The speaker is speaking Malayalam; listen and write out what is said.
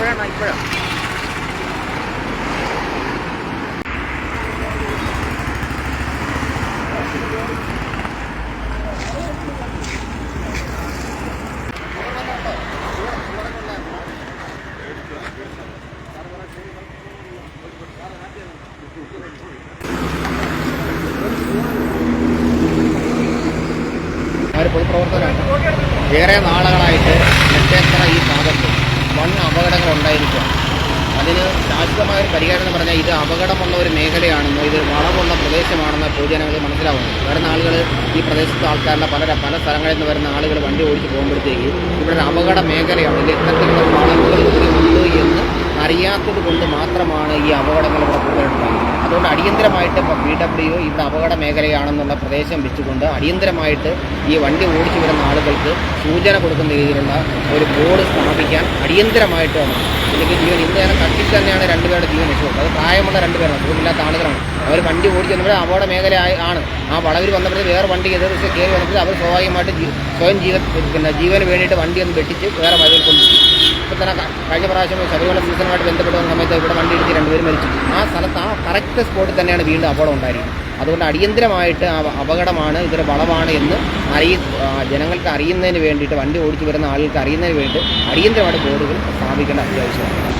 ഇപ്പോഴാണോ ഇപ്പോഴോ. പൊതുപ്രവർത്തകരാണ്? ഏറെ നാളുകളായിട്ട് എത്തേത്ര ഈ ഭാഗത്ത്. അപകടങ്ങൾ ഉണ്ടായിരിക്കുക അതിന് ശാശ്വതമായ ഒരു പരിഹാരം എന്ന് പറഞ്ഞാൽ ഇത് അപകടമുള്ള ഒരു മേഖലയാണെന്നോ ഇത് വളമുള്ള പ്രദേശമാണെന്നോ പൊതുജനങ്ങൾ മനസ്സിലാവുന്നു വരുന്ന ആളുകൾ ഈ പ്രദേശത്തെ ആൾക്കാരുടെ പല പല സ്ഥലങ്ങളിൽ നിന്ന് വരുന്ന ആളുകൾ വണ്ടി ഓടിച്ച് പോകുമ്പോഴത്തേക്ക് ഇവിടെ ഒരു അപകട മേഖലയാണ് ഇതിൽ എത്തരത്തിലുള്ള വളവുകൾ ഉണ്ട് എന്ന് അറിയാത്തത് കൊണ്ട് മാത്രമാണ് ഈ അപകടങ്ങൾ ഇവിടെ കൂടുതലുണ്ടാകുന്നത്. അതുകൊണ്ട് അടിയന്തരമായിട്ട് പി ഡബ്ല്യു ഇവിടെ അപകട മേഖലയാണെന്നുള്ള പ്രദേശം വെച്ചുകൊണ്ട് അടിയന്തരമായിട്ട് ഈ വണ്ടി ഓടിച്ചു വരുന്ന ആളുകൾക്ക് സൂചന കൊടുക്കുന്ന രീതിയിലുള്ള ഒരു ബോർഡ് സ്ഥാപിക്കാൻ അടിയന്തരമായിട്ട് വേണം അല്ലെങ്കിൽ ജീവൻ ഇന്ന് നേരം കട്ടിക്ക് തന്നെയാണ് രണ്ടുപേരുടെ ജീവൻ രക്ഷപ്പെട്ടത് അത് പ്രായമുള്ള രണ്ടുപേരാണ് സുഖമില്ലാത്ത ആളുകളാണ്. അവർ വണ്ടി ഓടിച്ചു വന്നപ്പോൾ അപകട മേഖല ആണ്. ആ വളവിൽ വന്നപ്പോൾ വേറെ വണ്ടി എതിർ കയറി വന്നപ്പോൾ അവർ സ്വാഭാവികമായിട്ട് സ്വയം ജീവൻ പിന്നെ ജീവന് വേണ്ടിയിട്ട് വണ്ടി ഒന്ന് വെട്ടിച്ച് വേറെ വഴിയിൽ കൊണ്ടുപോയി. തന്നെ കഴിഞ്ഞ പ്രാവശ്യം ശബരിമല സീസണുമായിട്ട് ബന്ധപ്പെട്ട സമയത്ത് ഇവിടെ വണ്ടി ഇടിച്ച് രണ്ടുപേരും മരിച്ചു ആ സ്ഥലത്ത് ആ കറക്റ്റ് സ്പോട്ടിൽ തന്നെയാണ് വീണ്ടും അപകടം ഉണ്ടായിരുന്നത് അതുകൊണ്ട് അടിയന്തരമായിട്ട് അപകടമാണ് ഇതൊരു വളവാണ് എന്ന് അറിയ ജനങ്ങൾക്ക് അറിയുന്നതിന് വേണ്ടിയിട്ട് വണ്ടി ഓടിച്ചു വരുന്ന ആളുകൾക്ക് അറിയുന്നതിന് വേണ്ടി അടിയന്തരമായിട്ട് ബോർഡുകൾ സ്ഥാപിക്കേണ്ട അത്യാവശ്യമാണ്